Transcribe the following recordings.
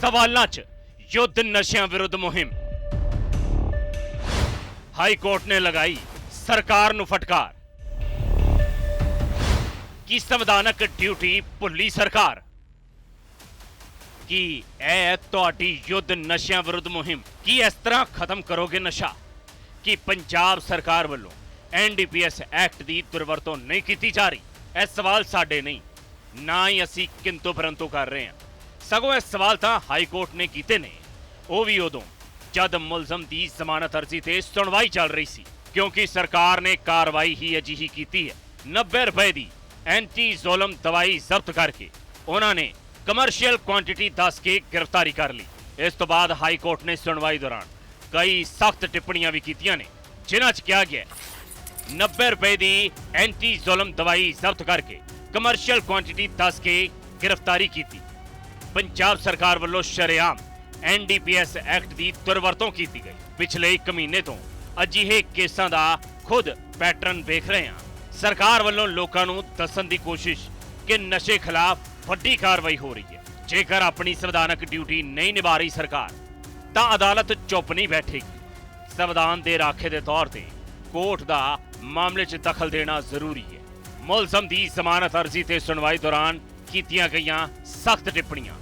ਸਵਾਲਾਂ 'ਚ ਯੁੱਧ ਨਸ਼ਿਆਂ ਵਿਰੁੱਧ ਮੁਹਿੰਮ। ਹਾਈ ਕੋਰਟ ਨੇ ਲਗਾਈ ਸਰਕਾਰ ਨੂੰ ਫਟਕਾਰ। ਕੀ ਸੰਵਿਧਾਨਕ ਡਿਊਟੀ ਭੁੱਲੀ ਸਰਕਾਰ? ਕੀ ਇਹ ਤੁਹਾਡੀ ਯੁੱਧ ਨਸ਼ਿਆਂ ਵਿਰੁੱਧ ਮੁਹਿੰਮ, ਕੀ ਇਸ ਤਰ੍ਹਾਂ ਖਤਮ ਕਰੋਗੇ ਨਸ਼ਾ? ਕਿ ਪੰਜਾਬ ਸਰਕਾਰ ਵੱਲੋਂ ਐਨਡੀਪੀਐਸ ਐਕਟ ਦੀ ਦੁਰਵਰਤੋਂ ਨਹੀਂ ਕੀਤੀ ਜਾ ਰਹੀ? ਇਹ ਸਵਾਲ ਸਾਡੇ ਨਹੀਂ, ਨਾ ਹੀ ਅਸੀਂ ਕਿੰਤੂ ਪਰੰਤੂ ਕਰ ਰਹੇ ਹਾਂ। ਸਗੋਂ ਇਹ ਸਵਾਲ ਤਾਂ ਹਾਈ ਕੋਰਟ ਨੇ ਕੀਤੇ ਨੇ। ਉਹ ਵੀ ਉਦੋਂ, ਜਦ ਮੁਲਜ਼ਮ ਦੀ ਜ਼ਮਾਨਤ ਅਰਜ਼ੀ ਤੇ ਸੁਣਵਾਈ ਚੱਲ ਰਹੀ ਸੀ, ਕਿਉਂਕਿ ਸਰਕਾਰ ਨੇ ਕਾਰਵਾਈ ਹੀ ਅਜਿਹੀ ਕੀਤੀ ਹੈ। 90 ਰੁਪਏ ਦੀ ਐਂਟੀ ਜ਼ੁਲਮ ਦਵਾਈ ਜ਼ਬਤ ਕਰਕੇ ਉਹਨਾਂ ਨੇ ਕਮਰਸ਼ੀਅਲ ਕੁਆਂਟੀਟੀ ਦੱਸ ਕੇ ਗ੍ਰਿਫਤਾਰੀ ਕਰ ਲਈ। ਇਸ ਤੋਂ ਬਾਅਦ ਹਾਈ ਕੋਰਟ ਨੇ ਸੁਣਵਾਈ ਦੌਰਾਨ ਕਈ ਸਖਤ ਟਿੱਪਣੀਆਂ ਵੀ ਕੀਤੀਆਂ ਨੇ, ਜਿਨ੍ਹਾਂ 'ਚ ਕਿਹਾ ਗਿਆ ਹੈ 90 ਰੁਪਏ ਦੀ ਐਂਟੀ ਜ਼ੁਲਮ ਦਵਾਈ ਜ਼ਬਤ ਕਰਕੇ ਕਮਰਸ਼ੀਅਲ ਕੁਆਂਟੀਟੀ ਦੱਸ ਕੇ ਗ੍ਰਿਫਤਾਰੀ ਕੀਤੀ। ਪੰਜਾਬ ਸਰਕਾਰ ਵੱਲੋਂ ਸ਼ਰੇਆਮ ਐਨਡੀਪੀਐਸ ਐਕਟ ਦੀ ਦੁਰਵਰਤੋਂ ਕੀਤੀ ਗਈ। ਪਿਛਲੇ 1 ਮਹੀਨੇ ਤੋਂ ਅਜਿਹੇ ਕੇਸਾਂ ਦਾ ਖੁਦ ਪੈਟਰਨ ਵੇਖ ਰਹੇ ਹਾਂ। ਸਰਕਾਰ ਵੱਲੋਂ ਲੋਕਾਂ ਨੂੰ ਦੱਸਣ ਦੀ ਕੋਸ਼ਿਸ਼ ਕਿ ਨਸ਼ੇ ਖਿਲਾਫ ਵੱਡੀ ਕਾਰਵਾਈ ਹੋ ਰਹੀ ਹੈ। ਜੇਕਰ ਆਪਣੀ ਸੰਵਿਧਾਨਕ ਡਿਊਟੀ ਨਹੀਂ ਨਿਭਾ ਰਹੀ ਸਰਕਾਰ, ਤਾਂ ਅਦਾਲਤ ਚੁੱਪ ਨਹੀਂ ਬੈਠੇਗੀ। ਸੰਵਿਧਾਨ ਦੇ ਰਾਖੇ ਦੇ ਤੌਰ ਤੇ ਕੋਰਟ ਦਾ ਮਾਮਲੇ 'ਚ ਦਖਲ ਦੇਣਾ ਜ਼ਰੂਰੀ ਹੈ। ਮੁਲਜ਼ਮ ਦੀ ਜ਼ਮਾਨਤ ਅਰਜ਼ੀ ਤੇ ਸੁਣਵਾਈ ਦੌਰਾਨ ਕੀਤੀਆਂ ਗਈਆਂ ਸਖਤ ਟਿੱਪਣੀਆਂ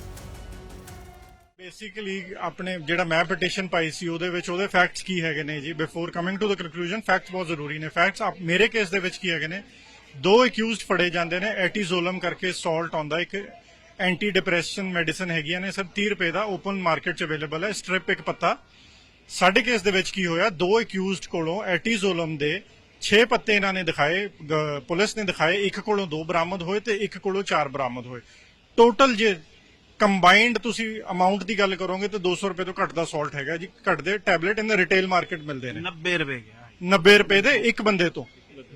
ਬੇਸਿਕਲੀ ਆਪਣੇ ਜਿਹੜਾ ਮੈਂ ਪਟੀਸ਼ਨ ਪਾਈ ਸੀ, ਉਹਦੇ ਵਿੱਚ ਉਹਦੇ ਫੈਕਟਸ ਕੀ ਹੈਗੇ ਨੇ ਜੀ? Before coming to the conclusion facts ਬਹੁਤ ਜ਼ਰੂਰੀ ਨੇ। ਫੈਕਟਸ ਮੇਰੇ ਕੇਸ ਦੇ ਵਿੱਚ ਕੀ ਹੈਗੇ ਨੇ? ਦੋ ਅਕਿਊਜ਼ਡ ਫੜੇ ਜਾਂਦੇ ਨੇ, ਐਟੀਜ਼ੋਲਮ ਕਰਕੇ ਸਾਲਟ ਆਉਂਦਾ। ਇੱਕ ਐਂਟੀ ਡਿਪਰੈਸ਼ਨ ਮੈਡੀਸਨ ਹੈਗੀਆਂ ਨੇ, ਸਰ 30 ਰੁਪਏ ਦਾ ਓਪਨ ਮਾਰਕੀਟ 'ਚ ਅਵੇਲੇਬਲ ਹੈ ਸਟ੍ਰਿਪ ਇੱਕ ਪੱਤਾ। ਸਾਡੇ ਕੇਸ ਦੇ ਵਿੱਚ ਕੀ ਹੋਇਆ? ਦੋ ਅਕਿਊਜ਼ਡ ਕੋਲੋਂ ਐਟੀਜ਼ੋਲਮ ਦੇ 6 ਪੱਤੇ ਇਹਨਾਂ ਨੇ ਦਿਖਾਏ ਪੁਲਿਸ ਨੇ ਦਿਖਾਏ। ਇੱਕ ਕੋਲੋਂ ਦੋ ਬਰਾਮਦ ਹੋਏ ਤੇ ਇੱਕ ਕੋਲੋਂ ਚਾਰ ਬਰਾਮਦ ਹੋਏ। ਟੋਟਲ ਜੇ ਕੰਬਾਈਨਡ ਤੁਸੀਂ ਅਮਾਉਂਟ ਦੀ ਗੱਲ ਕਰੋਗੇ ਤਾਂ 200 ਰੁਪਏ ਤੋਂ ਘੱਟ ਦਾ ਸਾਲਟ ਹੈਗਾ ਜੀ। ਘੱਟ ਦੇ ਟੈਬਲੇਟ ਇਨ ਰਿਟੇਲ ਮਾਰਕੀਟ ਮਿਲਦੇ ਨੇ। 90 ਰੁਪਏ ਗਿਆ 90 ਰੁਪਏ ਦੇ ਇੱਕ ਬੰਦੇ ਤੋਂ।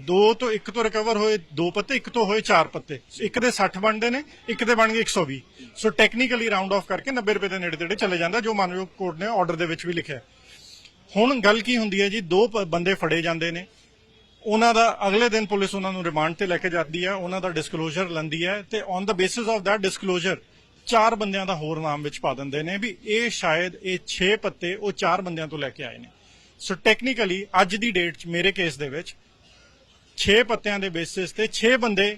ਦੋ ਤੋਂ ਇੱਕ ਤੋਂ ਰਿਕਵਰ ਹੋਏ ਦੋ ਪੱਤੇ ਇੱਕ ਤੋਂ ਹੋਏ ਚਾਰ ਪੱਤੇ। ਇੱਕ ਦੇ 60 ਬਣਦੇ ਨੇ ਇੱਕ ਦੇ ਬਣ ਗਏ 120 ਸੋ ਟੈਕਨੀਕਲੀ ਰਾਉਂਡ ਆਫ ਕਰਕੇ 90 ਰੁਪਏ ਦੇ ਨੇੜੇ ਤੇੜੇ ਚਲੇ ਜਾਂਦਾ ਜੋ ਮਾਨਯੋਗ ਕੋਰਟ ਨੇ ਆਰਡਰ ਦੇ ਵਿੱਚ ਵੀ ਲਿਖਿਆ। ਹੁਣ ਗੱਲ ਕੀ ਹੁੰਦੀ ਹੈ ਜੀ? ਦੋ ਬੰਦੇ ਫੜੇ ਜਾਂਦੇ ਨੇ। ਉਹਨਾਂ ਦਾ ਅਗਲੇ ਦਿਨ ਪੁਲਿਸ ਉਹਨਾਂ ਨੂੰ ਰਿਮਾਂਡ ਤੇ ਲੈ ਕੇ ਜਾਂਦੀ ਹੈ। ਉਹਨਾਂ ਦਾ ਡਿਸਕਲੋਜ਼ਰ ਲੈਂਦੀ ਹੈ ਤੇ on the basis of that disclosure ਚਾਰ ਬੰਦਿਆਂ ਦਾ ਹੋਰ ਨਾਮ ਵਿੱਚ ਪਾ ਦਿੰਦੇ ਨੇ ਵੀ ਇਹ ਸ਼ਾਇਦ ਇਹ 6 ਪੱਤੇ ਉਹ ਚਾਰ ਬੰਦਿਆਂ ਤੋਂ ਲੈ ਕੇ ਆਏ ਨੇ। ਸੋ ਟੈਕਨੀਕਲੀ ਅੱਜ ਦੀ ਡੇਟ 'ਚ ਮੇਰੇ ਕੇਸ ਦੇ ਵਿੱਚ 6 ਪੱਤਿਆਂ ਦੇ ਬੇਸਿਸ ਤੇ 6 ਬੰਦੇ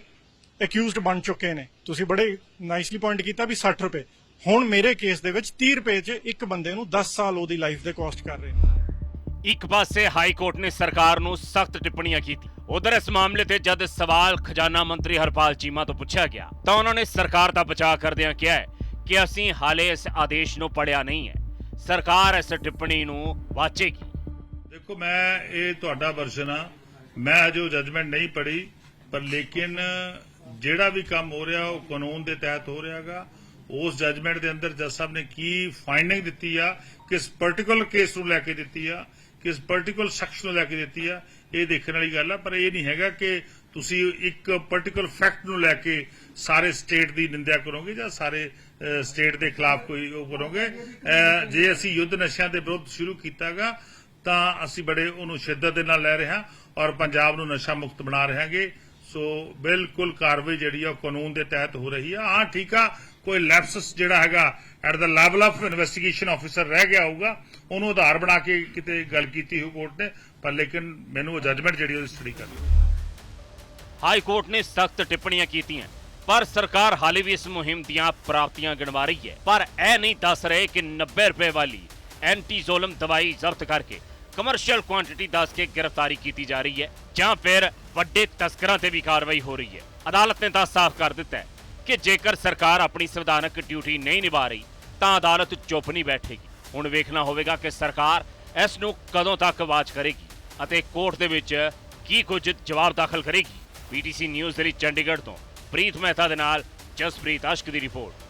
ਅਕਿਊਜ਼ਡ ਬਣ ਚੁੱਕੇ ਨੇ। ਤੁਸੀਂ ਬੜੇ ਨਾਈਸਲੀ ਪੁਆਇੰਟ ਕੀਤਾ ਵੀ 60 ਰੁਪਏ। ਹੁਣ ਮੇਰੇ ਕੇਸ ਦੇ ਵਿੱਚ 30 ਰੁਪਏ 'ਚ ਇੱਕ ਬੰਦੇ ਨੂੰ 10 ਸਾਲ ਉਹਦੀ ਲਾਈਫ ਦੇ ਕਾਸਟ ਕਰ ਰਹੇ ਨੇ। ਇੱਕ ਪਾਸੇ ਹਾਈ ਕੋਰਟ ਨੇ ਸਰਕਾਰ ਨੂੰ ਸਖਤ ਟਿੱਪਣੀਆਂ ਕੀਤੀ ਉਧਰ ਇਸ ਮਾਮਲੇ ਤੇ ਜਦ ਸਵਾਲ ਖਜ਼ਾਨਾ ਮੰਤਰੀ ਹਰਪਾਲ ਚੀਮਾ ਤੋਂ ਪੁੱਛਿਆ ਗਿਆ, ਤਾਂ ਉਹਨਾਂ ਨੇ ਸਰਕਾਰ ਦਾ ਬਚਾਅ ਕਰਦਿਆਂ ਕਿਹਾ ਕਿ ਅਸੀਂ ਹਾਲੇ ਇਸ ਆਦੇਸ਼ ਨੂੰ ਪੜਿਆ ਨਹੀਂ ਹੈ। ਸਰਕਾਰ ਇਸ ਟਿੱਪਣੀ ਨੂੰ ਵਾਚੇਗੀ। ਦੇਖੋ, ਮੈਂ ਇਹ ਤੁਹਾਡਾ ਵਰਸ਼ਨ ਆ। ਮੈਂ ਅਜੇ ਜਜਮੈਂਟ ਨਹੀਂ ਪੜੀ ਪਰ ਲੇਕਿਨ ਜਿਹੜਾ ਵੀ ਕੰਮ ਹੋ ਰਿਹਾ, ਉਹ ਕਾਨੂੰਨ ਦੇ ਤਹਿਤ ਹੋ ਰਿਹਾਗਾ। ਉਸ ਜਜਮੈਂਟ ਦੇ ਅੰਦਰ ਜੱਜ ਸਾਹਿਬ ਨੇ ਕੀ ਫਾਈਂਡਿੰਗ ਦਿੱਤੀ ਆ, ਕਿਸ ਪਾਰਟਿਕੂਲਰ ਕੇਸ ਨੂੰ ਲੈ ਕੇ ਦਿੱਤੀ ਆ ਕਿਸ ਪਾਰਟਿਕੂਲਰ ਸ਼ਖਸ ਨੂੰ ਲੈ ਕੇ ਦਿੱਤੀ ਆ, ਇਹ ਦੇਖਣ ਵਾਲੀ ਗੱਲ ਆ, ਪਰ ਇਹ ਨਹੀਂ ਹੈਗਾ ਕਿ ਤੁਸੀਂ ਇੱਕ ਪਾਰਟਿਕੂਲਰ ਫੈਕਟ ਨੂੰ ਲੈ ਕੇ ਸਾਰੇ ਸਟੇਟ ਦੀ ਨਿੰਦਿਆ ਕਰੋਗੇ ਜਾਂ ਸਾਰੇ ਸਟੇਟ ਦੇ ਖਿਲਾਫ ਕੋਈ ਉਹ ਕਰੋਗੇ। ਜੇ ਅਸੀਂ ਯੁੱਧ ਨਸ਼ਿਆਂ ਦੇ ਵਿਰੁੱਧ ਸ਼ੁਰੂ ਕੀਤਾਗਾ, ਤਾਂ ਅਸੀਂ ਬੜੇ ਉਹਨੂੰ ਸ਼ਿੱਦਤ ਦੇ ਨਾਲ ਲੈ ਰਹੇ ਹਾਂ ਔਰ ਪੰਜਾਬ ਨੂੰ ਨਸ਼ਾ ਮੁਕਤ ਬਣਾ ਰਹੇ ਸੋ ਬਿਲਕੁਲ ਕਾਰਵਾਈ ਜਿਹੜੀ ਆ ਉਹ ਕਾਨੂੰਨ ਦੇ ਤਹਿਤ ਹੋ ਰਹੀ ਆ। ਹਾਂ, ਠੀਕ ਆ ਕੋਈ ਲੈਪਸਸ ਜਿਹੜਾ ਹੈਗਾ at the level of investigation officer ਰਹਿ ਗਿਆ ਹੋਊਗਾ, ਉਹਨੂੰ ਆਧਾਰ ਬਣਾ ਕੇ ਕਿਤੇ ਗੱਲ ਕੀਤੀ ਹੋ ਕੋਰਟ ਨੇ, ਪਰ ਲੇਕਿਨ ਮੈਨੂੰ ਉਹ ਜਜਮੈਂਟ ਜਿਹੜੀ ਉਹ ਸਟੱਡੀ ਕਰਨੀ ਹਾਈ ਕੋਰਟ ਨੇ ਸਖਤ ਟਿੱਪਣੀਆਂ ਕੀਤੀਆਂ, ਪਰ ਸਰਕਾਰ ਹਾਲੇ ਵੀ ਇਸ ਮੁਹਿੰਮ ਦੀਆਂ ਪ੍ਰਾਪਤੀਆਂ ਗਿਣਵਾ ਰਹੀ ਹੈ। ਪਰ ਇਹ ਨਹੀਂ ਦੱਸ ਰਹੇ ਕਿ 90 ਰੁਪਏ ਵਾਲੀ ਐਂਟੀ ਜ਼ੋਲਮ ਦਵਾਈ ਜ਼ਬਤ ਕਰਕੇ ਕਮਰਸ਼ੀਅਲ ਕੁਆਂਟੀਟੀ ਦੱਸ ਕੇ ਗ੍ਰਿਫਤਾਰੀ ਕੀਤੀ ਜਾ ਰਹੀ ਹੈ, ਜਾਂ ਫਿਰ ਵੱਡੇ ਤਸਕਰਾਂ ਤੇ ਵੀ ਕਾਰਵਾਈ ਹੋ ਰਹੀ ਹੈ। ਅਦਾਲਤ ਨੇ ਤਾਂ ਸਾਫ਼ ਕਰ ਦਿੱਤਾ ਹੈ ਕਿ ਜੇਕਰ ਸਰਕਾਰ ਆਪਣੀ ਸੰਵਿਧਾਨਕ ਡਿਊਟੀ ਨਹੀਂ ਨਿਭਾ ਰਹੀ, ਤਾਂ ਅਦਾਲਤ ਚੁੱਪ ਨਹੀਂ ਬੈਠੇਗੀ। ਹੁਣ ਵੇਖਣਾ ਹੋਵੇਗਾ ਕਿ ਸਰਕਾਰ ਇਸ ਨੂੰ ਕਦੋਂ ਤੱਕ ਵਾਚ ਕਰੇਗੀ ਅਤੇ ਕੋਰਟ ਦੇ ਵਿੱਚ ਕੀ ਕੁਝ ਜਵਾਬ ਦਾਖਲ ਕਰੇਗੀ। ਪੀਟੀਸੀ ਨਿਊਜ਼ ਦੇ ਲਈ ਚੰਡੀਗੜ੍ਹ ਤੋਂ ਪ੍ਰੀਤ ਮਹਿਤਾ ਦੇ ਨਾਲ ਜਸਪ੍ਰੀਤ ਅਸ਼ਕ ਦੀ ਰਿਪੋਰਟ।